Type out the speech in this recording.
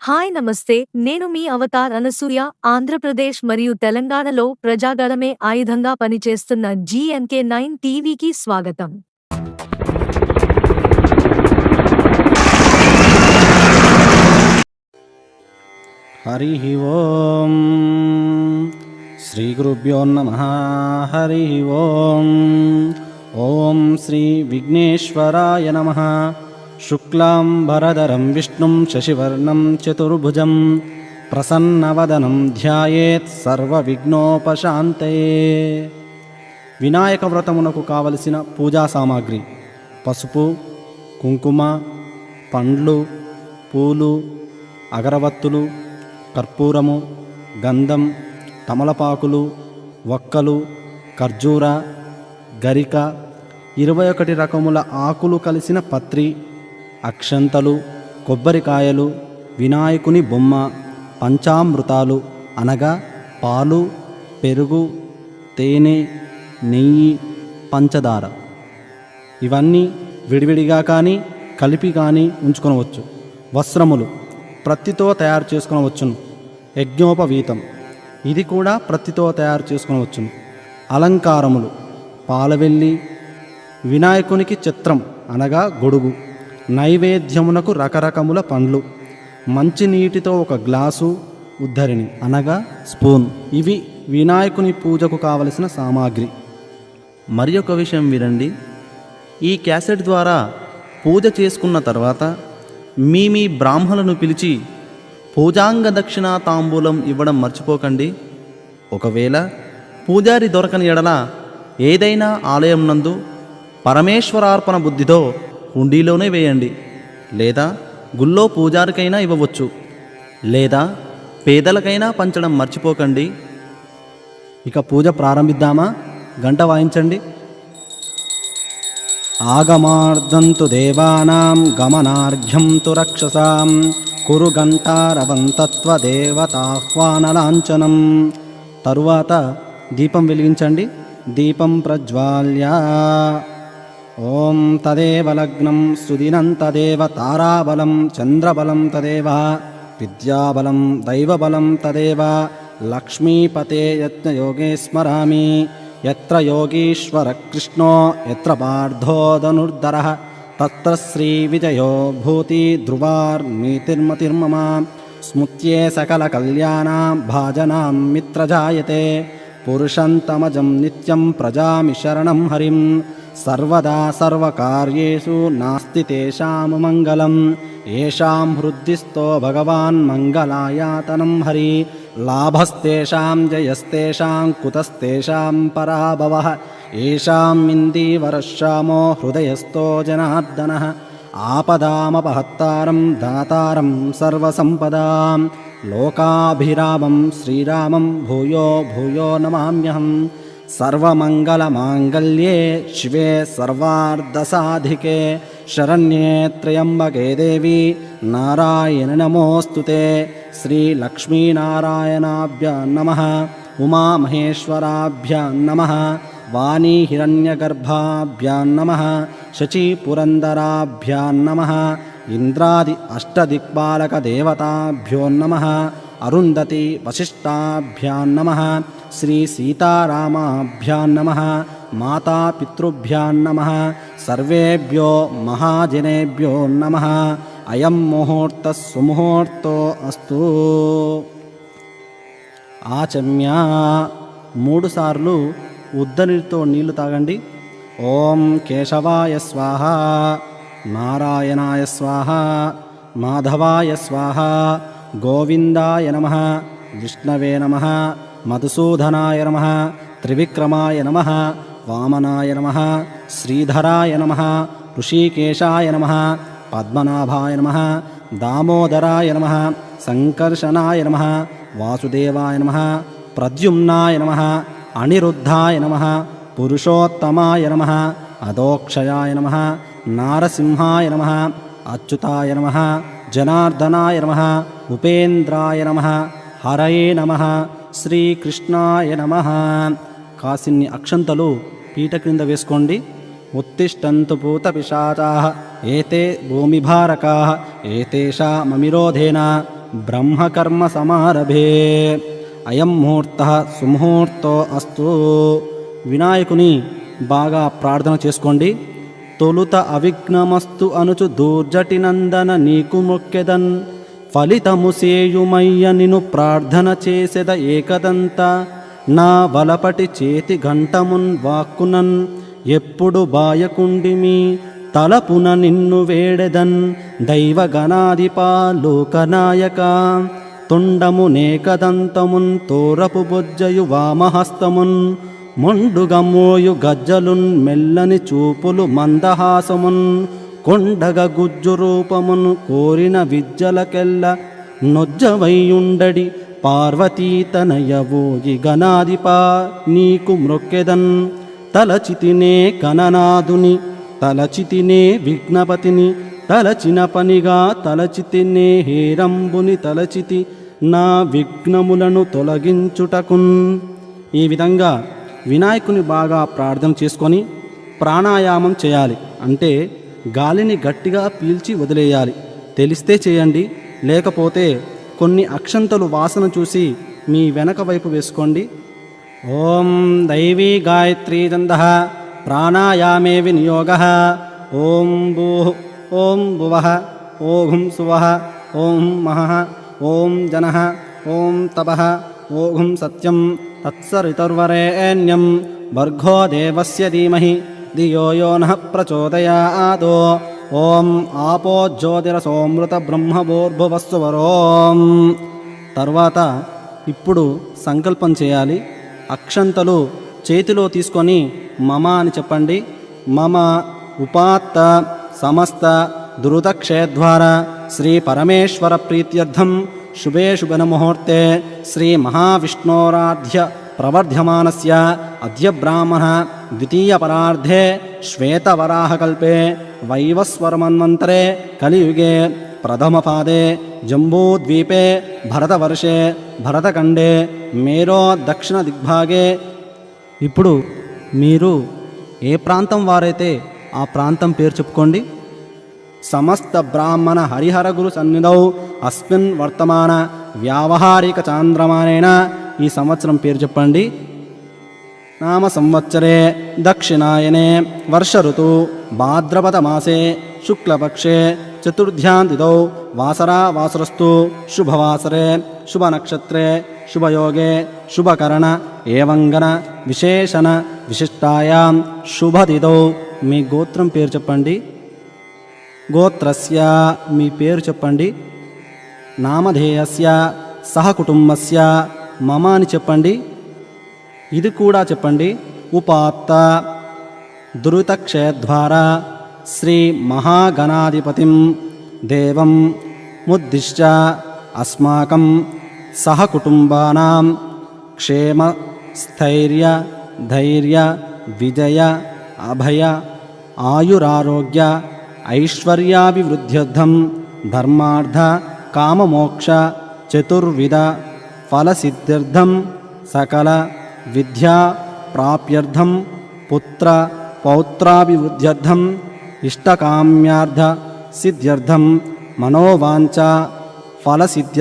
Hi నమస్తే. నేను మీ Avatar Anasuya Andhra Pradesh మరియు తెలంగాణలో ప్రజాగళమే ఆయుధంగా పనిచేస్తున్న జీఎంకే నైన్ టీవీకి స్వాగతం. హరి ఓం. శ్రీ గురుభ్యో నమ. హరి ఓం. ఓం శ్రీ విఘ్నేశ్వరాయ నమ. శుక్లాంబరదరం విష్ణుం శశివర్ణం చతుర్భుజం ప్రసన్నవదనం ధ్యాయేత్ సర్వవిఘ్నోపశాంతయే వినాయక వ్రతమునకు కావలసిన పూజా సామాగ్రి పసుపు కుంకుమ పండ్లు పూలు అగరవత్తులు కర్పూరము గంధం తమలపాకులు వక్కలు ఖర్జూర గరిక ఇరవై ఒకటి రకముల ఆకులు కలిసిన పత్రి అక్షంతలు కొబ్బరికాయలు వినాయకుని బొమ్మ పంచామృతాలు అనగా పాలు పెరుగు తేనె నెయ్యి పంచదార. ఇవన్నీ విడివిడిగా కానీ కలిపి కానీ ఉంచుకొనవచ్చు. వస్త్రములు ప్రత్తితో తయారు చేసుకునవచ్చును. యజ్ఞోపవీతం. ఇది కూడా ప్రత్తితో తయారు చేసుకునవచ్చును. అలంకారములు. పాలవెల్లి వినాయకునికి చిత్రం అనగా గొడుగు. నైవేద్యమునకు రకరకముల పండ్లు. మంచినీటితో ఒక గ్లాసు ఉద్ధరిణి అనగా స్పూన్. ఇవి వినాయకుని పూజకు కావలసిన సామాగ్రి. మరి ఒక విషయం వినండి. ఈ క్యాసెట్ ద్వారా పూజ చేసుకున్న తర్వాత మీ మీ బ్రాహ్మణులను పిలిచి పూజాంగ దక్షిణ తాంబూలం ఇవ్వడం మర్చిపోకండి. ఒకవేళ పూజారి దొరకని ఎడల ఏదైనా ఆలయం నందు పరమేశ్వరార్పణ బుద్ధితో హుండీలోనే వేయండి. లేదా గుళ్ళో పూజారికైనా ఇవ్వవచ్చు. లేదా పేదలకైనా పంచడం మర్చిపోకండి. ఇక పూజ ప్రారంభిద్దామా? గంట వాయించండి. ఆగమార్ధంతు దేవానాం గమనార్ఘ్యం తు రక్షసాం. కురు గంటారవంతత్వదేవతాహ్వానలాంఛనం తరువాత దీపం వెలిగించండి. దీపం ప్రజ్వాల్యా. ॐ तदेव लग्नं सुदिनं तदेव ताराबलं चन्द्रबलं तदेव विद्याबलं दैवबलं तदेव लक्ष्मीपते यत्नयोगे स्मरामि। यत्र योगीश्वरकृष्णो यत्र पार्थोदनुर्धरः तत्र श्रीविजयो भूति भूतिध्रुवार्मीतिर्मतिर्ममा स्मृत्ये सकलकल्याणां भाजनां मित्रजायते। पुरुषन्तमजं नित्यं प्रजामि शरणं हरिम्। सर्वदा सर्वकार्येषु नास्ति तेषां मङ्गलम्। येषां हृद्धिस्तो भगवान् मङ्गलायातनं हरि। लाभस्तेषां जयस्तेषां कुतस्तेषां पराभवः येषाम् इन्दीवरश्यामो हृदयस्थो जनार्दनः। आपदामपहत्तारं दातारं सर्वसम्पदां लोकाभिरामं श्रीरामं भूयो भूयो नमाम्यहम्। सर्वमङ्गलमाङ्गल्ये शिवे सर्वार्धसाधिके शरण्ये त्र्यम्बके देवी नारायण नमोऽस्तु ते। श्रीलक्ष्मीनारायणाभ्यां नमः उमामहेश्वराभ्यां नमः वाणीहिरण्यगर्भाभ्यां नमः शचीपुरन्दराभ्यां नमः इन्द्रादि अष्टदिक्पालकदेवताभ्यो नमः అరుంధతి వశిష్టాభ్యాం నమ శ్రీ సీతారామాభ్యాం నమ మాతాపితృభ్యాం నమ సర్వేభ్యో మహాజనేభ్యో నమ అయం ముహూర్త సుముహూర్తో అస్తు. ఆచమ్యా. మూడు సార్లు ఉద్దనితో నీళ్ళు తాగండి. ఓం కేశవాయ స్వాహ నారాయణాయ స్వాహ మాధవాయ స్వాహ गोविन्दाय नमः विष्णवे नमः मधुसूदनाय नमः त्रिविक्रमाय नमः वामनाय नमः श्रीधराय नमः ऋषिकेशाय नमः पद्मनाभाय नमः दामोदराय नमः सङ्कर्षणाय नमः वासुदेवाय नमः प्रद्युम्नाय नमः अनिरुद्धाय नमः पुरुषोत्तमाय नमः अधोक्षयाय नमः नारसिंहाय नमः अच्युताय नमः జనార్దనాయ నమ ఉపేంద్రాయ నమ హరయే నమ శ్రీకృష్ణాయ నమ. కాసిన్ని అక్షంతలు పీట క్రింద వేసుకోండి. ఉత్తిష్టంతు పూత పిశాచా ఏతే భూమిభారకా ఏతేషామమిరోధేన బ్రహ్మకర్మ సమారభే. అయం ముహూర్త సుముహూర్తో అస్తు. వినాయకుని బాగా ప్రార్థన చేసుకోండి. తొలుత అవిఘ్నమస్తు అనుచు దూర్జటినందన నీకు మొక్కెదన్. ఫలితము సేయుమయ్య నిను ప్రార్థన చేసెద ఏకదంత. నా వలపటి చేతి గంటమున్ వాక్కునన్. ఎప్పుడు బాయకుండిమి తలపున నిన్ను వేడెదన్. దైవగణాధిపా లోకనాయక. తొండము నేకదంతమున్ తోరపు బొజ్జయు వామహస్తమున్. మొండుగమోయు గజ్జలున్ మెల్లని చూపులు మందహాసమున్ కొండగ గుజ్జు రూపమును కోరిన విద్యలకెల్ల నొజ్జవైయుండడి పార్వతీతనయవోయి గణాధిపా నీకు మ్రొక్కెదన్. తలచితినే కననాదుని తలచితినే విఘ్నపతిని తలచిన పనిగా తలచితినే హేరంబుని తలచితి నా విఘ్నములను తొలగించుటకున్. ఈ విధంగా వినాయకుని బాగా ప్రార్థన చేసుకొని ప్రాణాయామం చేయాలి. అంటే గాలిని గట్టిగా పీల్చి వదిలేయాలి. తెలిస్తే చేయండి లేకపోతే కొన్ని అక్షంతలు వాసన చూసి మీ వెనక వైపు వేసుకోండి. ఓం దైవీ గాయత్రీ దంద ప్రాణాయామే వినియోగ. ఓం భూ ఓం భువ ఓం సువ ఓం మహ ఓం జన ఓం తప ఓం సత్యం. తత్సరితుర్వరేణ్యం. భర్గో దేవస్య ధీమహి. ధియో యో నః ప్రచోదయాదో ఓం ఆపో జ్యోతిరసోమృత బ్రహ్మభూర్భువస్సువరోం. తర్వాత ఇప్పుడు సంకల్పం చేయాలి. అక్షంతలు చేతిలో తీసుకొని మమ అని చెప్పండి. మమ ఉపాత్త సమస్త దురుతక్షేద్వార శ్రీ పరమేశ్వర ప్రీత్యర్థం. శుభే శుభన ముహూర్తే శ్రీ మహావిష్ణోరాధ్య ప్రవర్ధ్యమానస్య అద్య బ్రాహ్మణ ద్వితీయ పరార్ధే శ్వేతవరాహకల్పే వైవస్వరమన్వంతరే కలియుగే ప్రథమపాదే జంబూద్వీపే భరతవర్షే భరతఖండే మేరో దక్షిణ దిగ్భాగే ఇప్పుడు మీరు ఏ ప్రాంతం వారైతే ఆ ప్రాంతం పేరు చెప్పుకోండి? సమస్త బ్రాహ్మణ హరిహర గురు సన్నిధౌ. అస్మిన్ వర్తమాన వ్యావహారిక చాంద్రమానేన. ఈ సంవత్సరం పేరు చెప్పండి. నామ సంవత్సరే దక్షిణాయనే. వర్ష ఋతు భాద్రపద మాసే. శుక్లపక్షే. చతుర్థ్యాంతిదౌ. వాసరా వాసరస్తు శుభవాసరే. శుభనక్షత్రే. శుభయోగే. శుభకరణ. ఏవంగన. విశేషణ. విశిష్టాయాం. శుభదిదౌ. మీ గోత్రం పేరు చెప్పండి. గోత్రస్య మీ పేరు చెప్పండి. నామధేయస్య సహకుటుంబస్య మమ అని చెప్పండి. ఇది కూడా చెప్పండి. ఉపాత్త దురితక్షయద్వార శ్రీ మహాగణాధిపతిం దేవం ముద్దిశ్చ అస్మాకం సహకుటుంబానాం క్షేమ స్థైర్య ధైర్య విజయ అభయ ఆయురారోగ్య ఐశ్వర్యాభివృద్ధ్యర్థం ధర్మార్థ కామమోక్ష చతుర్విధ ఫలసిద్ధ్యర్థం సకల విద్యా ప్రాప్యర్థం పుత్ర పౌత్రాభివృద్ధ్యర్థం ఇష్టకామ్యార్థ సిద్ధ్యర్థం మనోవాంఛ ఫలసిద్ధ్య